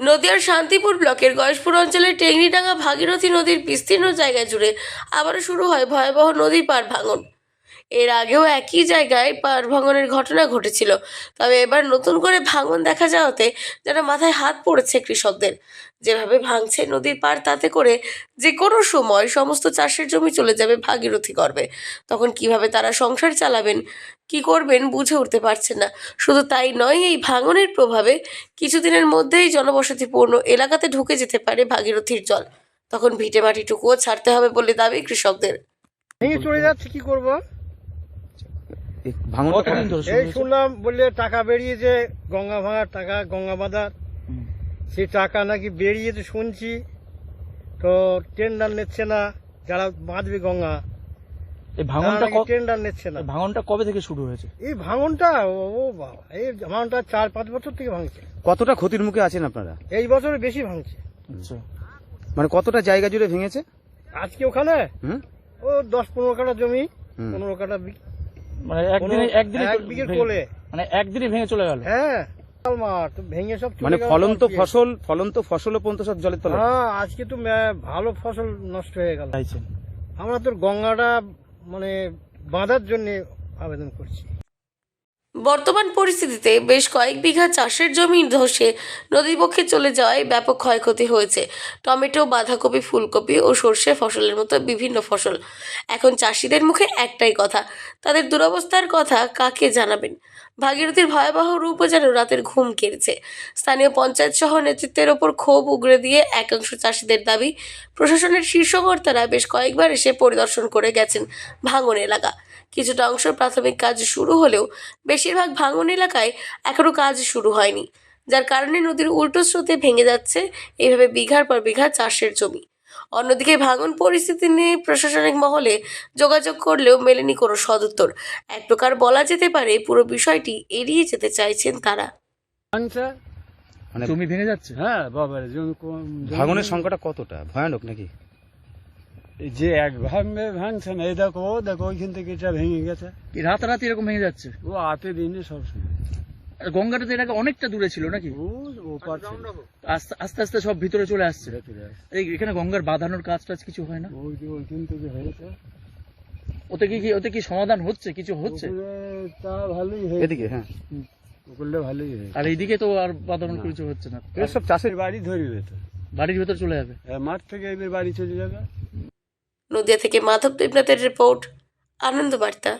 নদিয়ার শান্তিপুর ব্লকের গয়েশপুর অঞ্চলের টেংরিডাঙ্গা ভাগীরথী নদীর বিস্তীর্ণ জায়গা জুড়ে আবারও শুরু হয় ভয়াবহ নদী পার ভাঙন। এর আগেও একই জায়গায় পার ভাঙনের ঘটনা ঘটেছিল। তবে এবার নতুন করে ভাঙন দেখা যাওয়াতে যেন মাথায় হাত পড়েছে কৃষকদের। যেভাবে ভাঙছে নদীর পার তাতে করে যে কোনো সময় সমস্ত চাষের জমি চলে যাবে ভাগীরথী গর্বে তখন কীভাবে তারা সংসার চালাবেন, কি করবেন বুঝে উঠতে পারছেন না। শুধু তাই নয়, এই ভাঙনের প্রভাবে কিছুদিনের মধ্যেই জনবসতিপূর্ণ এলাকাতে ঢুকে যেতে পারে ভাগীরথীর জল। তখন ভিটে মাটিটুকুও ছাড়তে হবে বলে দাবি কৃষকদের। চলে যাচ্ছে, কি করব? এই ভাঙনটা কতদিন ধরে এই শুনলাম বললে টাকা বেরিয়েছে গঙ্গা ভাঙার টাকা গঙ্গা বাঁধার। সেই টাকা নাকি বেরিয়েছে শুনছি। তো টেন্ডার নিচ্ছে না যারা বাঁধবে গঙ্গা। এই ভাঙনটা ক- টেন্ডার নিচ্ছে না। ভাঙনটা কবে থেকে শুরু হয়েছে? এই ভাঙনটা ও বাবা এই ভাঙনটা চার পাঁচ বছর থেকে ভাঙছে। কতটা ক্ষতির মুখে আছেন আপনারা? এই বছরে বেশি ভাঙছে। আচ্ছা। মানে কতটা জায়গা জুড়ে ভেঙেছে? আজকে ওখানে ও দশ পনেরো কাঠা জমি পনেরো কাঠা বি- মানে একদিনে একদিনে এক বিঘের ভেঙে- কোলে। মানে একদিনে ভেঙে চলে গেল। হ্যাঁ ভেঙে সব মানে ফলন তো ফসল ফলন তো ফসল পর্যন্ত সব জলের তলায়। হ্যাঁ আজকে তো ভালো ফসল নষ্ট হয়ে গেল। আমরা তোর গঙ্গাটা মানে বাঁধার জন্য আবেদন করছি। বর্তমান পরিস্থিতিতে বেশ কয়েক বিঘা চাষের জমি ধসে নদীপক্ষে চলে যাওয়ায় ব্যাপক ক্ষয়ক্ষতি হয়েছে। টমেটো, বাঁধাকপি, ফুলকপি ও সর্ষে ফসলের মতো বিভিন্ন ফসল। এখন চাষিদের মুখে একটাই কথা, তাদের দুরবস্থার কথা কাকে জানাবেন? ভাগীরথীর ভয়াবহ রূপও যেন রাতের ঘুম কেড়েছে। স্থানীয় পঞ্চায়েত সহ নেতৃত্বের ওপর ক্ষোভ উগরে দিয়ে একাংশ চাষিদের দাবি, প্রশাসনের শীর্ষকর্তারা বেশ কয়েকবার এসে পরিদর্শন করে গেছেন ভাঙন এলাকা। কিছুটা অংশ প্রাথমিক কাজ শুরু হলেও বেশিরভাগ ভাঙন এলাকায় এখনও কাজ শুরু হয়নি। যার কারণে নদীর উল্টো স্রোতে ভেঙে যাচ্ছে, এইভাবে বিঘার পর বিঘা চাষের জমি। অন্যদিকে ভাঙন পরিস্থিতি নিয়ে প্রশাসনিক মহলে যোগাযোগ করলেও মেলেনি কোনো সদুত্তর। এক প্রকার বলা যেতে পারে পুরো বিষয়টি এড়িয়ে যেতে চাইছেন তারা। মানে জমি ভেঙে যাচ্ছে? হ্যাঁ বাবার জমি ভাঙনের সংখ্যাটা কতটা? ভয়ানক নাকি? যে এক ভাঙবে ভাঙছে না এই দেখো দেখো ওইখান থেকে এটা ভেঙে গেছে। রাতারাতি এরকম ভেঙে যাচ্ছে? ও হাতে দিনে সবসময় গঙ্গাটা তো আগে অনেকটা দূরে ছিল নাকি? ও ও পারছে আস্তে আস্তে আস্তে সব ভিতরে চলে আসছে। এই এখানে গঙ্গার বাঁধানোর কাজ টাজ কিছু হয় না? ওই যে ওইখান হয়েছে। ওতে কি কি- ওতে কি সমাধান হচ্ছে? কিছু হচ্ছে? তা ভালোই হয়েছে। এদিকে হ্যাঁ। ভালোই আর এইদিকে তো আর বাঁধানোর কিছু হচ্ছে না। সব চাষের বাড়ি ধরবে তো বাড়ির ভেতর চলে যাবে? মাঠ থেকে এবার বাড়ি চলে যাবে। নদিয়া থেকে মাধব দেবনাথের রিপোর্ট আনন্দ বার্তা।